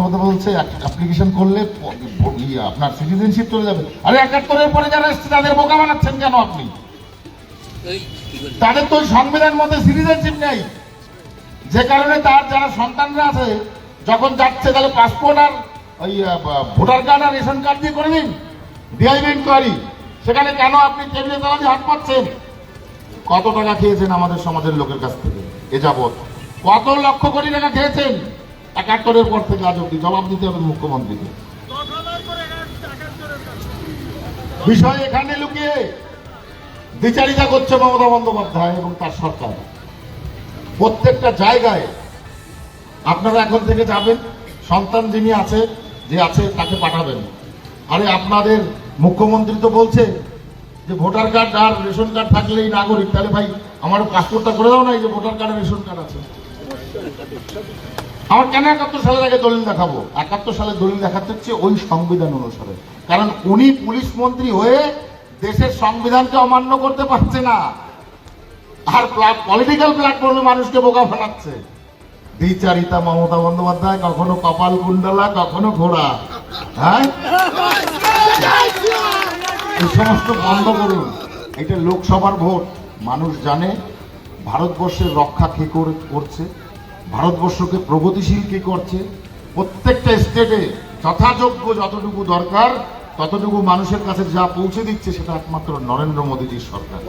মধ্যে বলছে অ্যাপ্লিকেশন করলে ইয়ে, আপনার সিটিজেনশিপ চলে যাবে। আরে একাত্তরের পরে যারা এসছে তাদের বোকা বানাচ্ছেন কেন আপনি? তাদের তো সংবিধান মধ্যে সিটিজেনশিপ নেই। যে কারণে তার যারা সন্তানরা আছে যখন যাচ্ছে তাহলে পাসপোর্ট আর ওই ভোটার কার্ড আর রেশন কার্ড দিয়ে করে দিন। ডিআইবি ইনকোয়ারি সেখানে কেন আপনি কেন্দ্রীয় তলাতে হাত পাচ্ছেন কত টাকা খেয়েছেন আমাদের সমাজের লোকের কাছ থেকে? এ যাবৎ। কত লক্ষ কোটি টাকা খেয়েছেন? একাত্তরের পর থেকে আজ অব্দি জবাব দিতে হবে মুখ্যমন্ত্রীকে? বিষয় এখানে লুকিয়ে বিচারিতা করছে মমতা বন্দ্যোপাধ্যায় এবং তার সরকার। প্রত্যেকটা জায়গায় আপনারা এখন থেকে যাবেন, সন্তান যিনি আছে, যে আছে তাকে পাঠাবেন। আরে আপনাদের মুখ্যমন্ত্রী তো বলছে যে ভোটার কার্ড আর রেশন কার্ড থাকলেই নাগরিক। তাহলে ভাই আমার পাসপোর্টটা করে দাও না, এই যে ভোটার কার্ড রেশন কার্ড আছে। আমার কেন একাত্তর সালের আগে দলিল দেখাবো? একাত্তর সালে দলিল দেখাতে হচ্ছে ওই সংবিধান অনুসারে। কারণ উনি পুলিশ মন্ত্রী হয়ে দেশের সংবিধানকে অমান্য করতে পারছে না। আর পলিটিক্যাল প্ল্যাটফর্মে মানুষকে বোকা বানাচ্ছে। দ্বিচারিতা মমতা বন্দ্যোপাধ্যায়, কখনো কপাল কুণ্ডলা, কখনো ঘোড়া। হ্যাঁ? এই সমস্ত বন্ধ করুন। এটা লোকসভার ভোট। মানুষ জানে, ভারতবর্ষের রক্ষা কে করে- করছে? ভারতবর্ষকে প্রগতিশীল কে করছে? প্রত্যেকটা স্টেটে যথাযোগ্য যতটুকু দরকার, ততটুকু মানুষের কাছে যা পৌঁছে দিচ্ছে সেটা একমাত্র নরেন্দ্র মোদীজির সরকার।